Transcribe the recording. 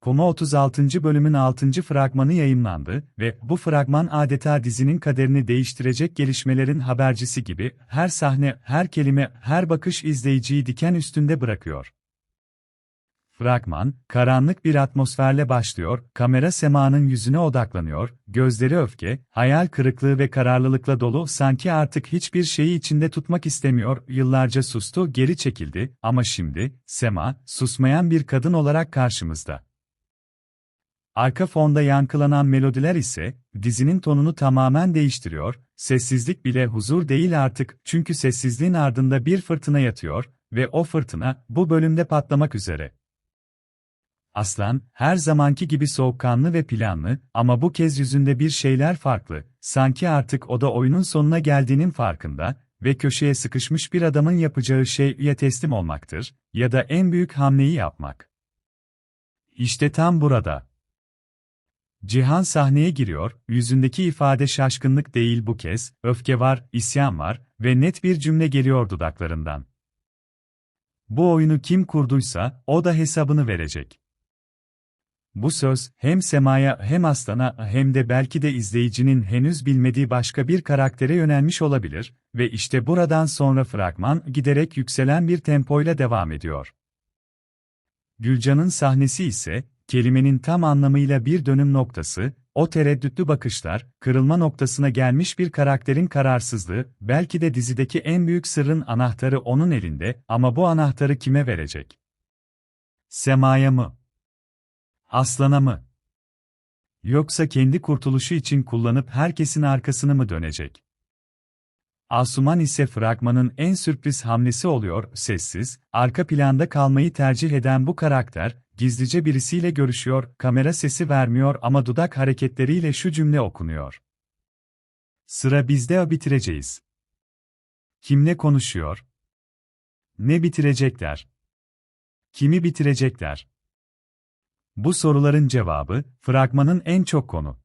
Koma 36. bölümün 6. fragmanı yayımlandı ve bu fragman adeta dizinin kaderini değiştirecek gelişmelerin habercisi gibi her sahne, her kelime, her bakış izleyiciyi diken üstünde bırakıyor. Fragman, karanlık bir atmosferle başlıyor, kamera Sema'nın yüzüne odaklanıyor, gözleri öfke, hayal kırıklığı ve kararlılıkla dolu sanki artık hiçbir şeyi içinde tutmak istemiyor, yıllarca sustu, geri çekildi ama şimdi, Sema, susmayan bir kadın olarak karşımızda. Arka fonda yankılanan melodiler ise, dizinin tonunu tamamen değiştiriyor, sessizlik bile huzur değil artık çünkü sessizliğin ardında bir fırtına yatıyor ve o fırtına, bu bölümde patlamak üzere. Aslan, her zamanki gibi soğukkanlı ve planlı ama bu kez yüzünde bir şeyler farklı, sanki artık o da oyunun sonuna geldiğinin farkında ve köşeye sıkışmış bir adamın yapacağı şey ya teslim olmaktır ya da en büyük hamleyi yapmak. İşte tam burada. Cihan sahneye giriyor, yüzündeki ifade şaşkınlık değil bu kez, öfke var, isyan var ve net bir cümle geliyor dudaklarından. Bu oyunu kim kurduysa, o da hesabını verecek. Bu söz, hem Sema'ya hem Aslan'a hem de belki de izleyicinin henüz bilmediği başka bir karaktere yönelmiş olabilir ve işte buradan sonra fragman giderek yükselen bir tempoyla devam ediyor. Gülcan'ın sahnesi ise, kelimenin tam anlamıyla bir dönüm noktası, o tereddütlü bakışlar, kırılma noktasına gelmiş bir karakterin kararsızlığı, belki de dizideki en büyük sırrın anahtarı onun elinde ama bu anahtarı kime verecek? Sema'ya mı? Aslan'a mı? Yoksa kendi kurtuluşu için kullanıp herkesin arkasını mı dönecek? Asuman ise fragmanın en sürpriz hamlesi oluyor, sessiz, arka planda kalmayı tercih eden bu karakter, gizlice birisiyle görüşüyor, kamera sesi vermiyor ama dudak hareketleriyle şu cümle okunuyor. Sıra bizde bitireceğiz. Kimle konuşuyor? Ne bitirecekler? Kimi bitirecekler? Bu soruların cevabı, fragmanın en çok konu.